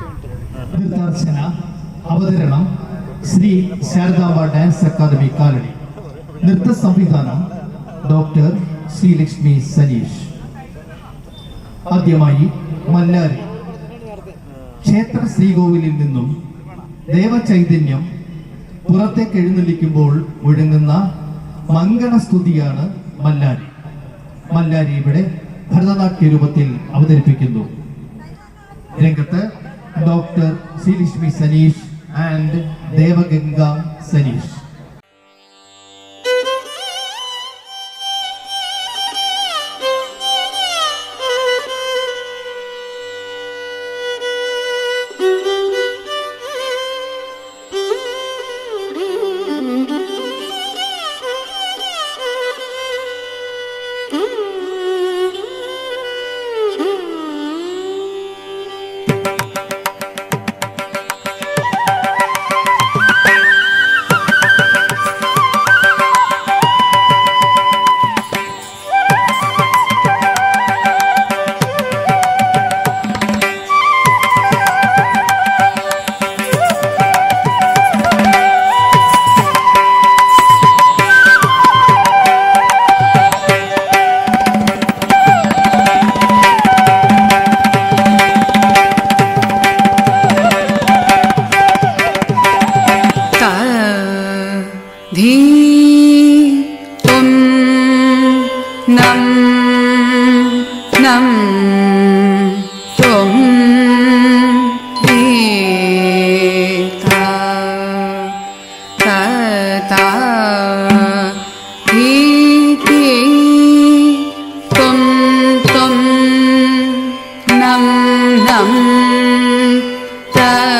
ദർശന അവതരണം Shri Sharadamba dance academy കാലണി നൃത്ത സംവിധാനം ഡോക്ടർ ശ്രീലക്ഷ്മി സനീഷ്. ആദ്യമായി മല്ലാരി. ക്ഷേത്ര ശ്രീകോവിലിൽ നിന്നും ദേവചൈതന്യം പുറത്തേക്ക് എഴുന്നള്ളിക്കുമ്പോൾ ഒഴുങ്ങുന്ന മംഗളസ്തുതിയാണ് മല്ലാരി. മല്ലാരി ഇവിടെ ഭരതനാട്യ രൂപത്തിൽ അവതരിപ്പിക്കുന്നു. രംഗത്ത് ഡോക്ടർ ശ്രീ ലക്ഷ്മി സനീഷ് ആൻഡ് ദേവഗംഗ സനീഷ് สัมพุ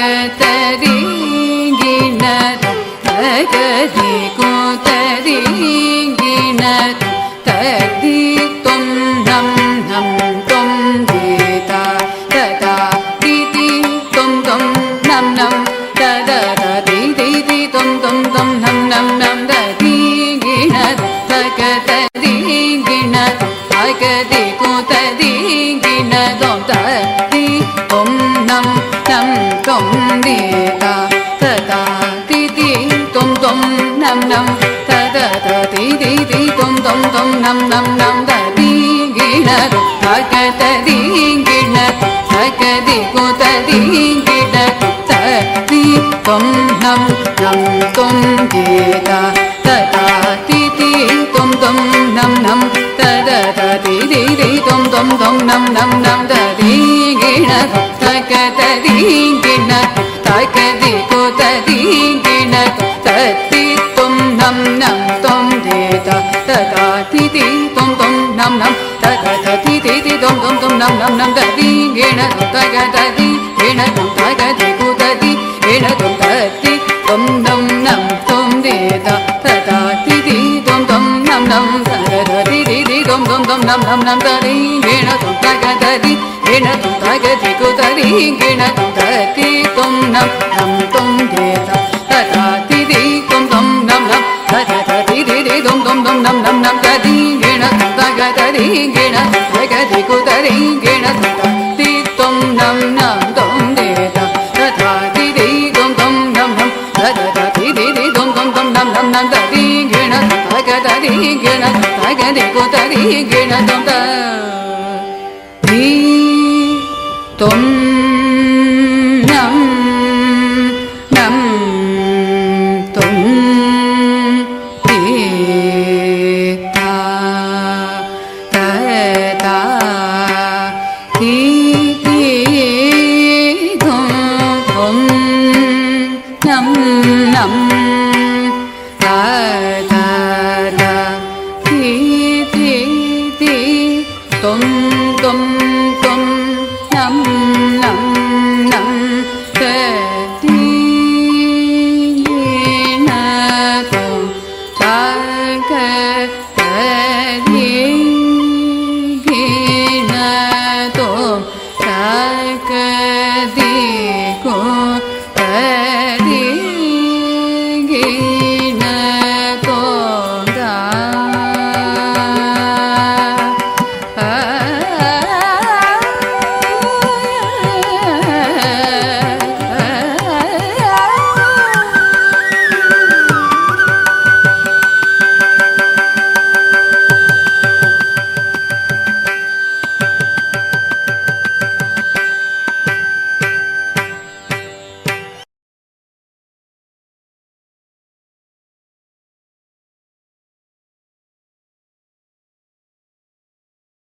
தகதரிங்கிணர் தகதி கூத்தரிங்கிணர் ததி தொம் நம் நம் தொம் தேதா ததா திதி தொம் தொம் நம் நம் ததா திதி தி தொம் தொம் தொம் நம் நம் நம் ததிங்கிணர் தொம் தொம் நம் நம் நம் தீங்கிணரு அகத தீங்கிணரு அகதி குத தீங்கிணரு தீ தொம் நம் நம் தொம் கேதா நம் நந்தரி கிணதும் தகதரி கிணதும் தகதி குதரி கிணதும் ததி தும் நம் நம் தும் தேத ததா திதி தும் தும் நம் நம் தததி திதி தும் தும் தும் நம் நம் நம் ததி கிணதும் தகதரி கிணதும் தகதி குதரி கிணதும் ததி தும் நம் நம் தும் தேத ததா திதி தும் గని కుతరి